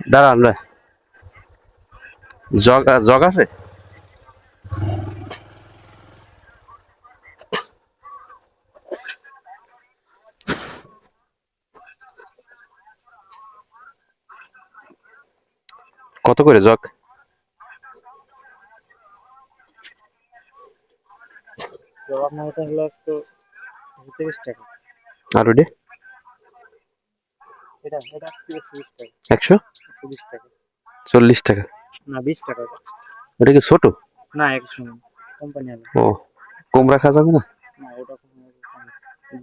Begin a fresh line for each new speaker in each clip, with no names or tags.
দাঁড়ান jug jug আছে? কত করে জগ?
না এটা হলো একশো টাকা।
আর ওটা
এটা এটা টাকা। টাকা।
টাকা।
না টাকা এটা।
কি ছোট?
না একশো কোম্পানি আলাদা।
ও কম রাখা যাবে না?
না ওটা কোনো কম না।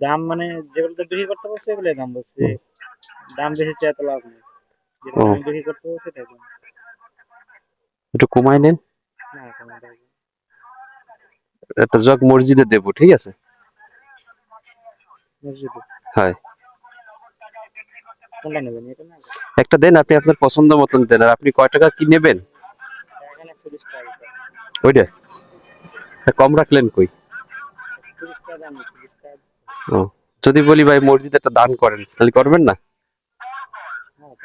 দাম মানে যেগুলোতে বিক্রি করতে বলছে এগুলোই দাম বলছে। দাম বেশি চেয়ে তো লাভ নেই। যেটা বিক্রি করতে বলছে সেটাই দাম
একটু কমাই নেন।
না কোনো
একটা জগ মসজিদে দেবো ঠিক আছে?
মসজিদে?
হয়।
কোনটা নেবেন এটা না?
একটা দেন আপনি আপনার পছন্দ মতন দেন। আর আপনি কয় টাকা কি নেবেন। ওইটা কম রাখলেন কই? ও যদি বলি ভাই মসজিদে একটা দান করেন তাহলে করবেন না?
হ্যাঁ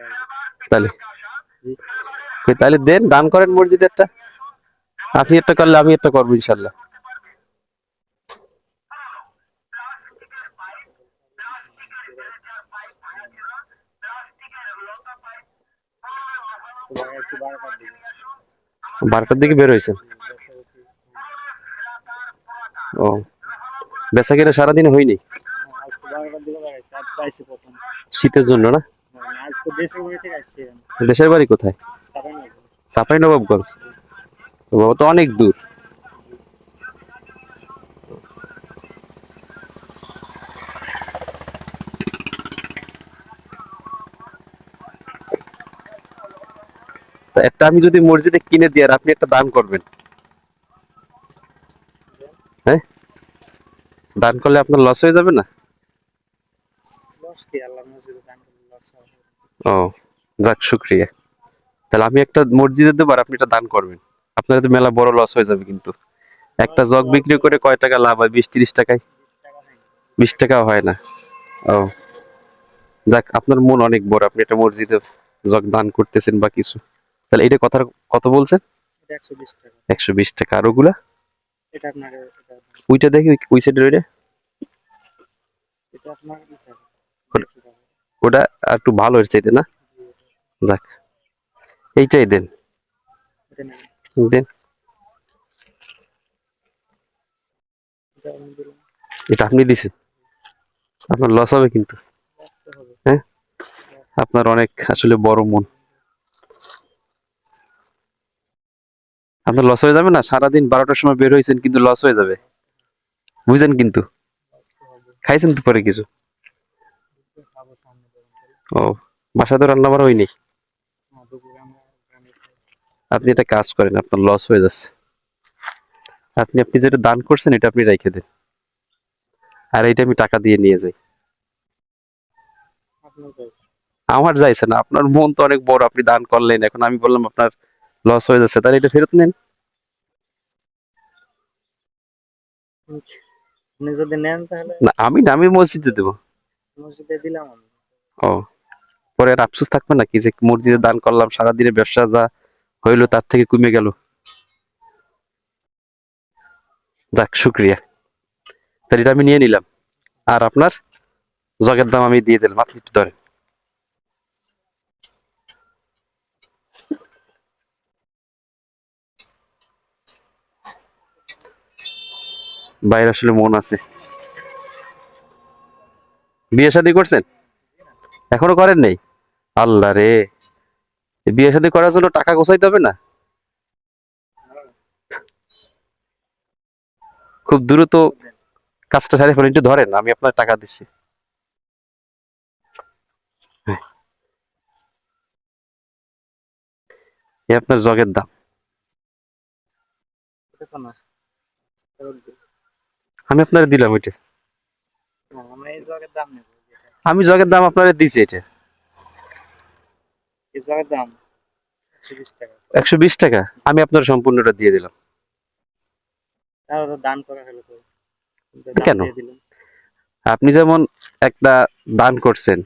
তাহলে। তাহলে দেন দান করেন মসজিদে একটা। আপনি একটা করলে আমি একটা করব ইনশাল্লাহ।
বারোটার দিকে
বের হয়েছেন ও। বেচা কিনা সারাদিন হয়নি?
হ্যাঁ,
শীতের জন্য না?
দেশের বাড়ি
কোথায়?
সাফাই
চাপাই নবাবগঞ্জ। বাবা তো অনেক দূর। একটা আমি যদি মসজিদে কিনে দিই আর আপনি একটা দান করবেন। হ্যাঁ? দান করলে আপনার লস হয়ে যাবে না? ও, যাক, শুক্রিয়া। তাহলে আমি একটা মসজিদে দেবো আর আপনি একটা দান করবেন। আপনার তো মেলা বড় লস হয়ে যাবে কিন্তু। একটা জগ বিক্রি করে কয় টাকা লাভ হয়? বিশ, তিরিশ টাকায়?
বিশ টাকা
টাকাও হয় না। ও, যাক, আপনার মন অনেক বড়। আপনি একটা মসজিদে জগ দান করতেছেন বা কিছু। তাহলে এটা কথার কত বলছেন
একশো বিশ টাকা।
আর ওগুলা? ওইটা দেখি ওই- সাইডের ওইটা? ওটা- আর একটু ভালো হয়েছে এটা না? যাক এইটাই দেন। দেন।
এটা
আপনি দিছেন? আপনার লস হবে কিন্তু। হ্যাঁ? আপনার অনেক আসলে বড় মন। আপনার লস হয়ে যাবে না, সারাদিন বারোটার সময় বের হয়েছেন কিন্তু লস হয়ে যাবে। বুঝছেন কিন্তু? খাইছেন তো পরে কিছু। ও বাসায় তো রান্না বাড়া হয়নি?
হ্যাঁ।
আপনি একটা কাজ করেন, আপনার লস হয়ে যাচ্ছে। আপনি আপনি যেটা দান করছেন, এটা আপনি রেখে দেন। আর এটা আমি টাকা দিয়ে নিয়ে যাই। আমার যাইছে না, আপনার মন তো অনেক বড়, আপনি দান করলেন, এখন আমি বললাম আপনার লস হয়ে যাচ্ছে। তাহলে এটা ফেরত নেন।
যদি নেন তাহলে
না আমি আমি মসজিদে দেবো।
মসজিদে দিলাম আমি।
ও পরে আর আফসোস থাকবে না কি যে মসজিদে দান করলাম সারাদিনের ব্যবসা যা হইল তার থেকে কমে গেল। যাক শুক্রিয়া। তাহলে এটা আমি নিয়ে নিলাম। আর আপনার জগের দাম আমি দিয়ে দিলাম আপনি একটু ধরেন। বাইরে আসলে মন আছে। বিয়ে শাদী করছেন? এখনও করেন নাই? আল্লাহ রে। বিয়ে শাদী করার জন্য টাকা গোছাইতে হবে না? খুব দ্রুত কাজটা সারে ফেলেন, একটু ধরেন, আমি আপনার টাকা দিচ্ছি। আপনার জগের দাম। আমি আপনার দিলাম ওইটা। আমি জগের দাম আপনার দিছি এটা।
একশো বিশ টাকা।
আমি আপনার সম্পূর্ণটা দিয়ে দিলাম।
দান করা হলো
কেন? আপনি যেমন একটা দান করছেন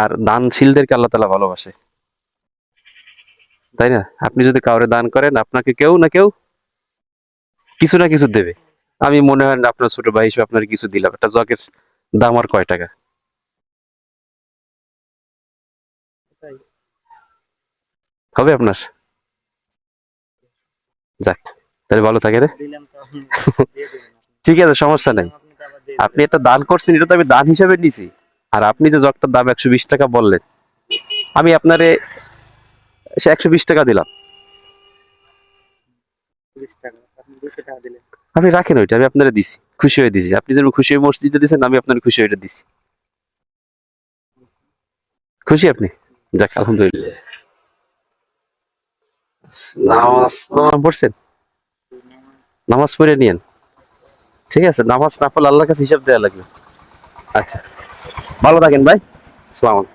আর দানশীলদেরকে আল্লাহ তালা ভালোবাসে। তাই না? আপনি যদি কাউরে দান করেন আপনাকে কেউ না কেউ কিছু না কিছু দেবে। আমি মনে হয় না আপনার ছোট ভাই হিসেবে আপনার কিছু দিলাম। একটা জগের দাম আর কয় টাকা? হবে আপনার? যাক, তাহলে ভালো থাকে রে। ঠিক আছে, সমস্যা নাই।
আপনি
একটা দান করছেন, এটা তো আমি দান হিসাবে নিছি। আর আপনি যে জগটার দাম একশো বিশ টাকা বললেন, আমি আপনারে সে একশো বিশ টাকা দিলাম।
আপনি
রাখেন ওইটা, আমি আপনারা দিছি। খুশি হয়ে দিছি। আপনি যেন খুশি হয়ে মসজিদে দিয়েছেন আমি আপনার খুশি হয়ে দিছি। খুশি আপনি? যাক, আলহামদুলিল্লাহ। নামাজ নামাজ পড়ে নিয়েন। ঠিক আছে, নামাজ না পড়লে আল্লাহর কাছে হিসাব দেওয়া লাগবে। আচ্ছা। ভালো থাকেন ভাই। সালাম